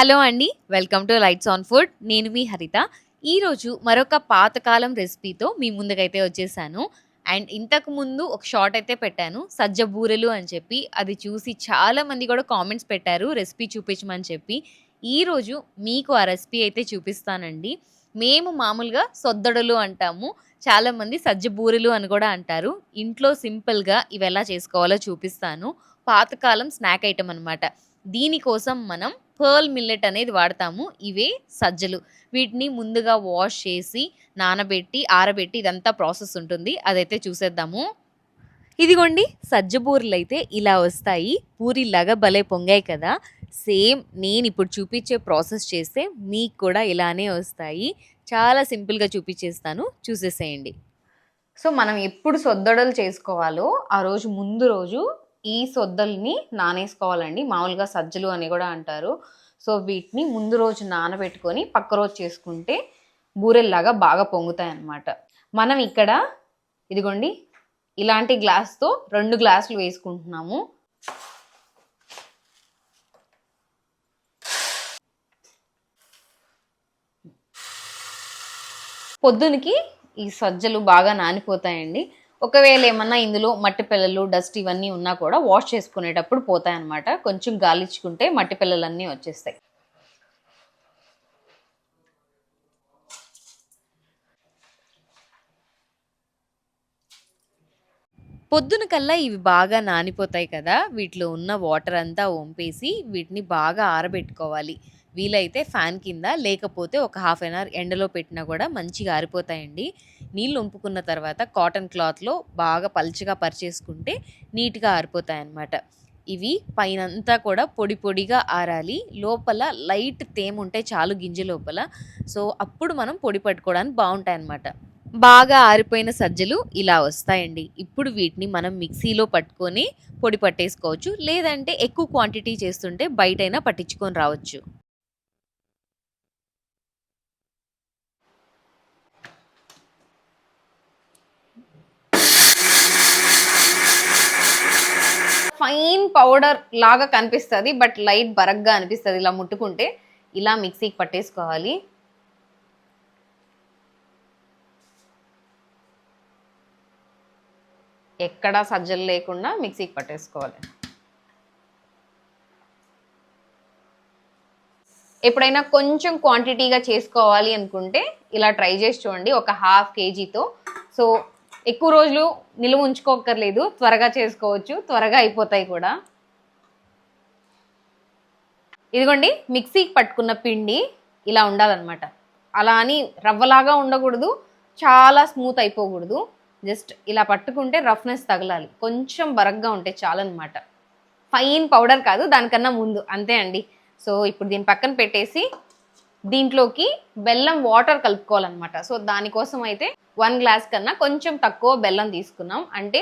Hello అండి welcome to lights on food. నేను మీ హరిత. ఈరోజు మరొక పాతకాలం రెసిపీతో మీ ముందుకైతే వచ్చేసాను. అండ్ ఇంతకు ముందు ఒక షార్ట్ అయితే పెట్టాను సజ్జ బూరెలు అని చెప్పి. అది చూసి చాలా మంది కూడా కామెంట్స్ పెట్టారు రెసిపీ చూపించమని చెప్పి. ఈరోజు మీకు ఆ రెసిపీ అయితే చూపిస్తానండి. మేము మామూలుగా సొద్దడలు అంటాము చాలామంది సజ్జ బూరెలు అని కూడా అంటారు. ఇంట్లో సింపుల్గా ఇవి ఎలా చేసుకోవాలో చూపిస్తాను. పాతకాలం స్నాక్ ఐటమ్ అనమాట దీనికోసం మనం పర్ల్ మిల్లెట్ అనేది వాడతాము. ఇవే సజ్జలు. వీటిని ముందుగా వాష్ చేసి నానబెట్టి ఆరబెట్టి ఇదంతా ప్రాసెస్ ఉంటుంది. అదైతే చూసేద్దాము. ఇదిగోండి సజ్జ బూరెలు అయితే ఇలా వస్తాయి. పూరిలాగా భలే పొంగాయి కదా. సేమ్ నేను ఇప్పుడు చూపించే ప్రాసెస్ చేస్తే మీకు కూడా ఇలానే వస్తాయి. చాలా సింపుల్గా చూపించేస్తాను. చూసేసేయండి. సో మనం ఎప్పుడు సొద్దడలు చేసుకోవాలో ఆ రోజు ముందు రోజు ఈ సొద్దల్ని నానేసుకోవాలండి. మామూలుగా సజ్జలు అని కూడా అంటారు. సో వీటిని ముందు రోజు నానబెట్టుకొని పక్క రోజు చేసుకుంటే బూరెల్లాగా బాగా పొంగుతాయి అన్నమాట మనం ఇక్కడ ఇదిగోండి ఇలాంటి గ్లాస్తో రెండు గ్లాసులు వేసుకుంటున్నాము. పొద్దునకి ఈ సజ్జలు బాగా నానిపోతాయండి. ఒకవేళ ఏమన్నా ఇందులో మట్టి పిల్లలు డస్ట్ ఇవన్నీ ఉన్నా కూడా వాష్ చేసుకునేటప్పుడు పోతాయన్నమాట. కొంచెం గాలిచ్చుకుంటే మట్టి పిల్లలన్నీ వచ్చేస్తాయి. పొద్దున కల్లా ఇవి బాగా నానిపోతాయి కదా. వీటిలో ఉన్న వాటర్ అంతా వంపేసి వీటిని బాగా ఆరబెట్టుకోవాలి. వీలైతే ఫ్యాన్ కింద లేకపోతే ఒక హాఫ్ అన్ అవర్ ఎండలో పెట్టినా కూడా మంచిగా ఆరిపోతాయండి. నీళ్ళు ఉంపుకున్న తర్వాత కాటన్ క్లాత్లో బాగా పలుచగా పరిచేసుకుంటే నీట్గా ఆరిపోతాయి అన్నమాట ఇవి పైనంతా కూడా పొడి పొడిగా ఆరాలి. లోపల లైట్ తేమ ఉంటే చాలు గింజ లోపల. సో అప్పుడు మనం పొడి పట్టుకోవడానికి బాగుంటాయి అన్నమాట బాగా ఆరిపోయిన సజ్జలు ఇలా వస్తాయండి. ఇప్పుడు వీటిని మనం మిక్సీలో పట్టుకొని పొడి పట్టేసుకోవచ్చు. లేదంటే ఎక్కువ క్వాంటిటీ చేస్తుంటే బయటైనా పట్టించుకొని రావచ్చు. ఫైన్ పౌడర్ లాగా కనిపిస్తుంది బట్ లైట్ బరగ్గా అనిపిస్తుంది. ఇలా ముట్టుకుంటే ఇలా మిక్సీకి పట్టేసుకోవాలి. ఎక్కడా సజ్జలు లేకుండా మిక్సీకి పట్టేసుకోవాలి. ఎప్పుడైనా కొంచెం క్వాంటిటీగా చేసుకోవాలి అనుకుంటే ఇలా ట్రై చేసి చూడండి. ఒక హాఫ్ కేజీతో. సో ఎక్కువ రోజులు నిల్వ ఉంచుకోకర్లేదు త్వరగా చేసుకోవచ్చు. త్వరగా అయిపోతాయి కూడా. ఇదిగోండి మిక్సీకి పట్టుకున్న పిండి ఇలా ఉండాలన్నమాట. అలా అని రవ్వలాగా ఉండకూడదు. చాలా స్మూత్ అయిపోకూడదు. జస్ట్ ఇలా పట్టుకుంటే రఫ్నెస్ తగలాలి. కొంచెం బరగ్గా ఉంటే చాలన్నమాట. ఫైన్ పౌడర్ కాదు దానికన్నా ముందు. అంతే అండి. సో ఇప్పుడు దీని పక్కన పెట్టేసి దీంట్లోకి బెల్లం వాటర్ కలుపుకోవాలన్నమాట. సో దానికోసం అయితే వన్ గ్లాస్ కన్నా కొంచెం తక్కువ బెల్లం తీసుకున్నాం. అంటే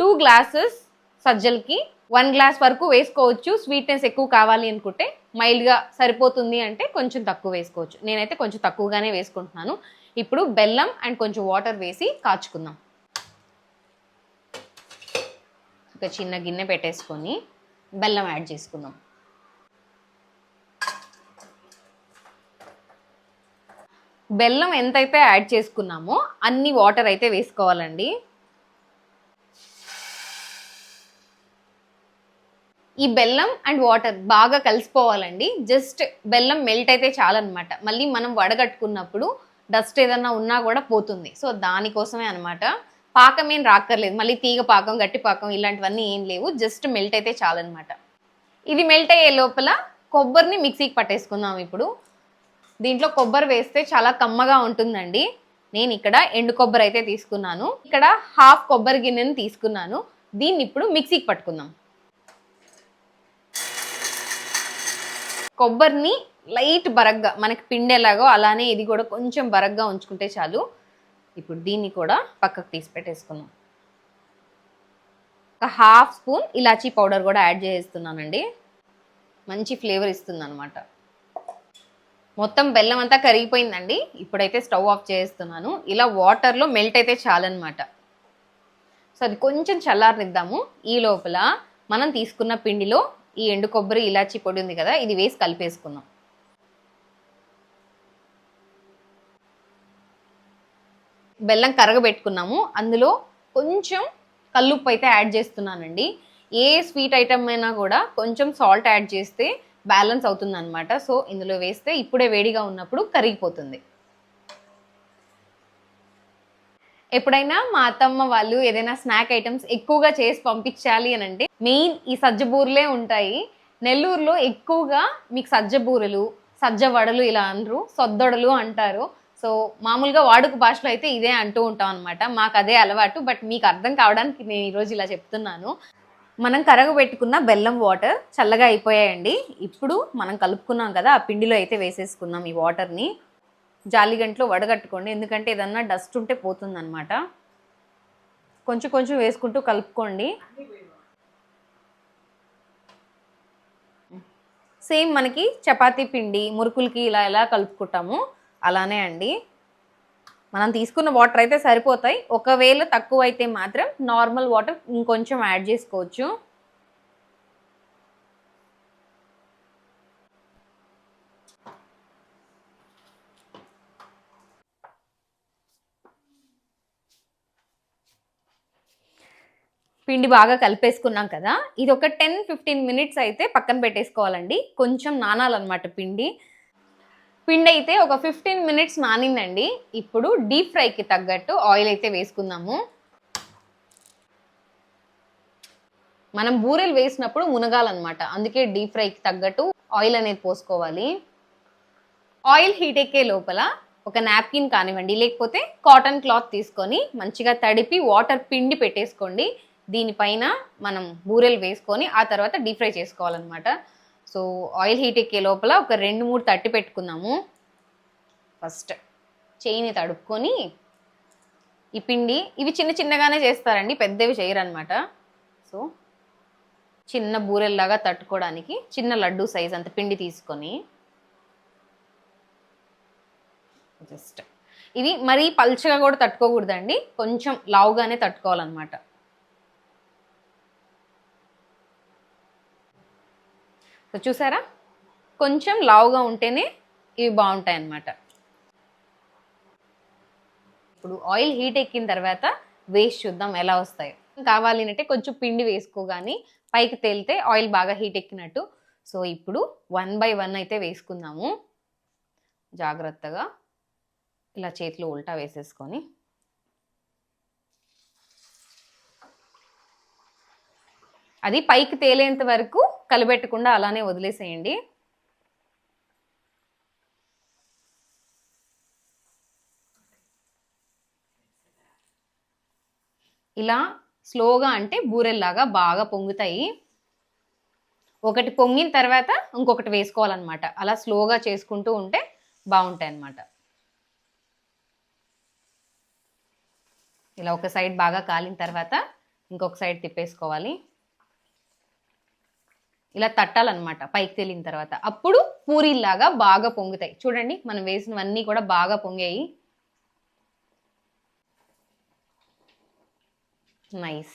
టూ గ్లాసెస్ సజ్జలకి వన్ గ్లాస్ వరకు వేసుకోవచ్చు. స్వీట్నెస్ ఎక్కువ కావాలి అనుకుంటే మైల్డ్గా సరిపోతుంది అంటే కొంచెం తక్కువ వేసుకోవచ్చు. నేనైతే కొంచెం తక్కువగానే వేసుకుంటున్నాను. ఇప్పుడు బెల్లం అండ్ కొంచెం వాటర్ వేసి కాచుకుందాం. ఒక చిన్న గిన్నె పెట్టేసుకొని బెల్లం యాడ్ చేసుకుందాం. బెల్లం ఎంతైతే యాడ్ చేసుకున్నామో అన్ని వాటర్ అయితే వేసుకోవాలండి. ఈ బెల్లం అండ్ వాటర్ బాగా కలిసిపోవాలండి. జస్ట్ బెల్లం మెల్ట్ అయితే చాలన్నమాట. మళ్ళీ మనం వడగట్టుకున్నప్పుడు డస్ట్ ఏదన్నా ఉన్నా కూడా పోతుంది. సో దానికోసమే అనమాట పాకం ఏం రాక్కర్లేదు. మళ్ళీ తీగ పాకం గట్టి పాకం ఇలాంటివన్నీ ఏం లేవు. జస్ట్ మెల్ట్ అయితే చాలన్నమాట. ఇది మెల్ట్ అయ్యే లోపల కొబ్బరిని మిక్సీకి పట్టేసుకుందాం ఇప్పుడు. దీంట్లో కొబ్బరి వేస్తే చాలా కమ్మగా ఉంటుందండి. నేను ఇక్కడ ఎండు కొబ్బరి అయితే తీసుకున్నాను. ఇక్కడ హాఫ్ కొబ్బరి గిన్నెని తీసుకున్నాను. దీన్ని ఇప్పుడు మిక్సీకి పట్టుకుందాం. కొబ్బరిని లైట్ బరగ్గా మనకి పిండేలాగో అలానే ఇది కూడా కొంచెం బరగ్గా ఉంచుకుంటే చాలు. ఇప్పుడు దీన్ని కూడా పక్కకు తీసి పెట్టేసుకుందాం. ఒక హాఫ్ స్పూన్ ఇలాచీ పౌడర్ కూడా యాడ్ చేసేస్తున్నానండి మంచి ఫ్లేవర్ ఇస్తుంది అనమాట మొత్తం బెల్లం అంతా కరిగిపోయిందండి. ఇప్పుడైతే స్టవ్ ఆఫ్ చేస్తున్నాను. ఇలా వాటర్లో మెల్ట్ అయితే చాలన్నమాట. సో అది కొంచెం చల్లారనిద్దాము. ఈ లోపల మనం తీసుకున్న పిండిలో ఈ ఎండు కొబ్బరి ఇలాచి పొడి ఉంది కదా ఇది వేసి కలిపేసుకుందాం. బెల్లం కరగబెట్టుకున్నాము. అందులో కొంచెం కల్లుప్పు అయితే యాడ్ చేస్తున్నానండి. ఏ స్వీట్ ఐటమ్ అయినా కూడా కొంచెం సాల్ట్ యాడ్ చేస్తే బ్యాలెన్స్ అవుతుంది అనమాట సో ఇందులో వేస్తే ఇప్పుడే వేడిగా ఉన్నప్పుడు కరిగిపోతుంది. ఎప్పుడైనా మా అత్తమ్మ వాళ్ళు ఏదైనా స్నాక్ ఐటమ్స్ ఎక్కువగా చేసి పంపించాలి అని అంటే మెయిన్ ఈ సజ్జ బూరెలే ఉంటాయి. నెల్లూరులో ఎక్కువగా మీకు సజ్జ బూరెలు సజ్జ వడలు ఇలా అనరు సొద్దొడలు అంటారు. సో మామూలుగా వాడుక భాషలో అయితే ఇదే అంటూ ఉంటాం అనమాట మాకు అదే అలవాటు బట్ మీకు అర్థం కావడానికి నేను ఈరోజు ఇలా చెప్తున్నాను. మనం కరగబెట్టుకున్న బెల్లం వాటర్ చల్లగా అయిపోయాయండి. ఇప్పుడు మనం కలుపుకున్నాం కదా ఆ పిండిలో అయితే వేసేసుకుందాం ఈ వాటర్ని జాలిగంట్లో వడగట్టుకోండి ఎందుకంటే ఏదన్నా డస్ట్ ఉంటే పోతుందన్నమాట. కొంచెం కొంచెం వేసుకుంటూ కలుపుకోండి. సేమ్ మనకి చపాతీ పిండి మురుకులకి ఇలా ఎలా కలుపుకుంటాము అలానే అండి. మనం తీసుకున్న వాటర్ అయితే సరిపోతాయి. ఒకవేళ తక్కువ అయితే మాత్రం నార్మల్ వాటర్ ఇంకొంచెం యాడ్ చేసుకోవచ్చు. పిండి బాగా కలిపేసుకున్నాం కదా. ఇది ఒక టెన్ ఫిఫ్టీన్ మినిట్స్ అయితే పక్కన పెట్టేసుకోవాలండి. కొంచెం నానాలన్నమాట పిండి. పిండి అయితే ఒక ఫిఫ్టీన్ మినిట్స్ మానిందండి ఇప్పుడు డీప్ ఫ్రైకి తగ్గట్టు ఆయిల్ అయితే వేసుకుందాము. మనం బూరెలు వేసినప్పుడు మునగాలన్నమాట. అందుకే డీప్ ఫ్రైకి తగ్గట్టు ఆయిల్ అనేది పోసుకోవాలి. ఆయిల్ హీట్ ఎక్కే లోపల ఒక నాప్కిన్ కానివ్వండి లేకపోతే కాటన్ క్లాత్ తీసుకొని మంచిగా తడిపి వాటర్ పిండి పెట్టేసుకోండి. దీనిపైన మనం బూరెలు వేసుకొని ఆ తర్వాత డీప్ ఫ్రై చేసుకోవాలన్నమాట. సో ఆయిల్ హీట్ ఎక్కే లోపల ఒక రెండు మూడు తట్టి పెట్టుకుందాము. ఫస్ట్ చేయిని తడుపుకొని ఈ పిండి ఇవి చిన్న చిన్నగానే చేస్తారండి పెద్దవి చేయరనమాట సో చిన్న బూరెల్లాగా తట్టుకోవడానికి చిన్న లడ్డు సైజ్ అంత పిండి తీసుకొని జస్ట్ ఇవి మరీ పల్చగా కూడా తట్టుకోకూడదండి కొంచెం లావుగానే తట్టుకోవాలన్నమాట. సో చూసారా? కొంచెం లావుగా ఉంటేనే ఇవి బాగుంటాయి అన్నమాట ఇప్పుడు ఆయిల్ హీట్ ఎక్కిన తర్వాత వేస్ట్ చూద్దాం ఎలా వస్తాయో. కావాలి అంటే కొంచెం పిండి వేసుకోగాని పైకి తేలితే ఆయిల్ బాగా హీట్ ఎక్కినట్టు. సో ఇప్పుడు వన్ బై వన్ అయితే వేసుకుందాము. జాగ్రత్తగా. ఇలా చేతిలో ఉల్టా వేసేసుకొని. అది పైకి తేలేంత వరకు కలిపెట్టకుండా అలానే వదిలేసేయండి. ఇలా స్లోగా అంటే బూరెల్లాగా బాగా పొంగుతాయి. ఒకటి పొంగిన తర్వాత ఇంకొకటి వేసుకోవాలన్నమాట. అలా స్లోగా చేసుకుంటూ ఉంటే బాగుంటాయి అన్నమాట. ఇలా ఒక సైడ్ బాగా కాలిన తర్వాత ఇంకొక సైడ్ తిప్పేసుకోవాలి. ఇలా తట్టాలన్నమాట పైకి తేలిన తర్వాత. అప్పుడు పూరీలాగా బాగా పొంగుతాయి. చూడండి మనం వేసినవన్నీ కూడా బాగా పొంగాయి. నైస్.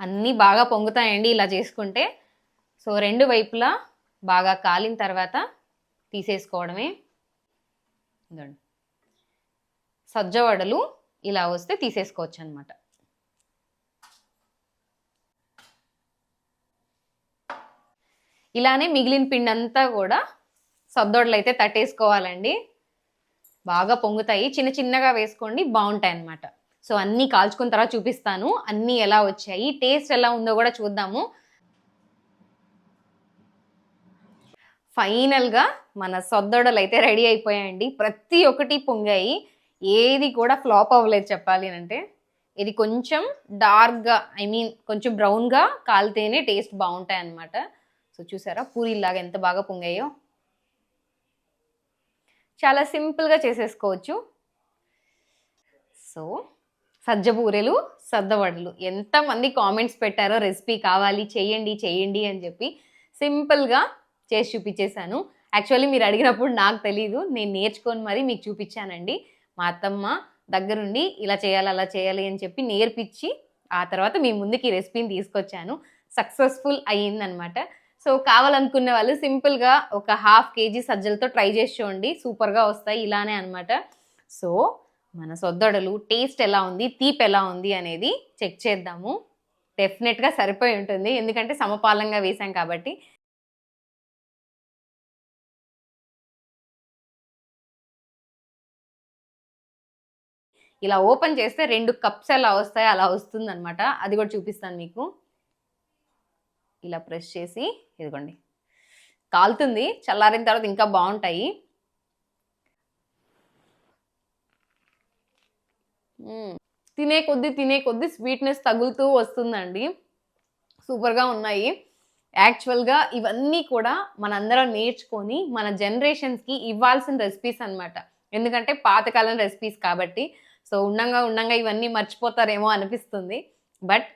అన్నీ బాగా పొంగుతాయండి ఇలా చేసుకుంటే. సో రెండు వైపులా బాగా కాలిన తర్వాత తీసేసుకోవడమే. సజ్జ వడలు ఇలా వస్తే తీసేసుకోవచ్చు అనమాట ఇలానే మిగిలిన పిండి అంతా కూడా సద్దోడలు అయితే తట్టేసుకోవాలండి. బాగా పొంగుతాయి. చిన్న చిన్నగా వేసుకోండి బాగుంటాయి అన్నమాట. సో అన్నీ కాల్చుకున్న తర్వాత చూపిస్తాను. అన్నీ ఎలా వచ్చాయి టేస్ట్ ఎలా ఉందో కూడా చూద్దాము. ఫైనల్గా మన సొద్దడలు అయితే రెడీ అయిపోయాయండి. ప్రతి ఒక్కటి పొంగాయి. ఏది కూడా ఫ్లాప్ అవ్వలేదు చెప్పాలి అంటే. ఇది కొంచెం డార్క్గా ఐ మీన్ కొంచెం బ్రౌన్గా కాలితేనే టేస్ట్ బాగుంటాయి అన్నమాట. సో చూసారా? పూరీలాగా ఎంత బాగా పొంగాయో? చాలా సింపుల్గా చేసేసుకోవచ్చు. సో సజ్జ బూరెలు సద్దవడలు ఎంతమంది కామెంట్స్ పెట్టారో రెసిపీ కావాలి చేయండి చేయండి అని చెప్పి సింపుల్గా చేసి చూపించేశాను. యాక్చువల్లీ మీరు అడిగినప్పుడు నాకు తెలీదు. నేను నేర్చుకొని మరీ మీకు చూపించానండి. మా అత్తమ్మ దగ్గరుండి ఇలా చేయాలి అలా చేయాలి అని చెప్పి నేర్పించి ఆ తర్వాత మీ ముందుకి రెసిపీని తీసుకొచ్చాను. సక్సెస్ఫుల్ అయ్యిందనమాట. సో కావాలనుకునే వాళ్ళు సింపుల్గా ఒక హాఫ్ కేజీ సజ్జలతో ట్రై చేసి చూడండి. సూపర్గా వస్తాయి ఇలానే అనమాట సో మన సొద్దడలు టేస్ట్ ఎలా ఉంది తీపి ఎలా ఉంది అనేది చెక్ చేద్దాము. డెఫినెట్గా సరిపోయి ఉంటుంది. ఎందుకంటే సమపాలంగా వేసాం కాబట్టి. ఇలా ఓపెన్ చేస్తే రెండు కప్స్ ఎలా వస్తాయి అలా వస్తుంది అది కూడా చూపిస్తాను మీకు. ఇలా ప్రెస్ చేసి ఇదిగోండి. కాలుతుంది చల్లారిన తర్వాత ఇంకా బాగుంటాయి. తినే కొద్దీ తినే కొద్దీ స్వీట్నెస్ తగులుతూ వస్తుందండి. సూపర్గా ఉన్నాయి. యాక్చువల్గా ఇవన్నీ కూడా మనందరం నేర్చుకొని మన జనరేషన్స్కి ఇవ్వాల్సిన రెసిపీస్ అన్నమాట. ఎందుకంటే పాతకాలం రెసిపీస్ కాబట్టి. సో ఉండంగా ఉండంగా ఇవన్నీ మర్చిపోతారేమో అనిపిస్తుంది. బట్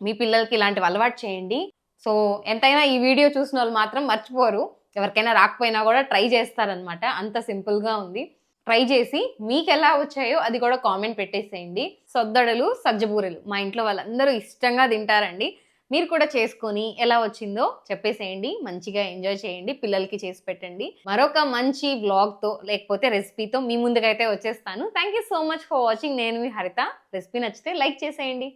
మీ పిల్లలకి ఇలాంటివి అలవాటు చేయండి. సో ఎంతైనా ఈ వీడియో చూసిన వాళ్ళు మాత్రం మర్చిపోరు. ఎవరికైనా రాకపోయినా కూడా ట్రై చేస్తారనమాట అంత సింపుల్గా ఉంది. ట్రై చేసి మీకు ఎలా వచ్చాయో అది కూడా కామెంట్ పెట్టేసేయండి. సొద్దడలు సజ్జబూరెలు మా ఇంట్లో వాళ్ళందరూ ఇష్టంగా తింటారండి. మీరు కూడా చేసుకొని ఎలా వచ్చిందో చెప్పేసేయండి. మంచిగా ఎంజాయ్ చేయండి. పిల్లలకి చేసి పెట్టండి. మరొక మంచి వ్లాగ్తో లేకపోతే రెసిపీతో మీ ముందుకైతే వచ్చేస్తాను. Thank you so much for watching నేను మీ హరిత. రెసిపీ నచ్చితే లైక్ చేసేయండి.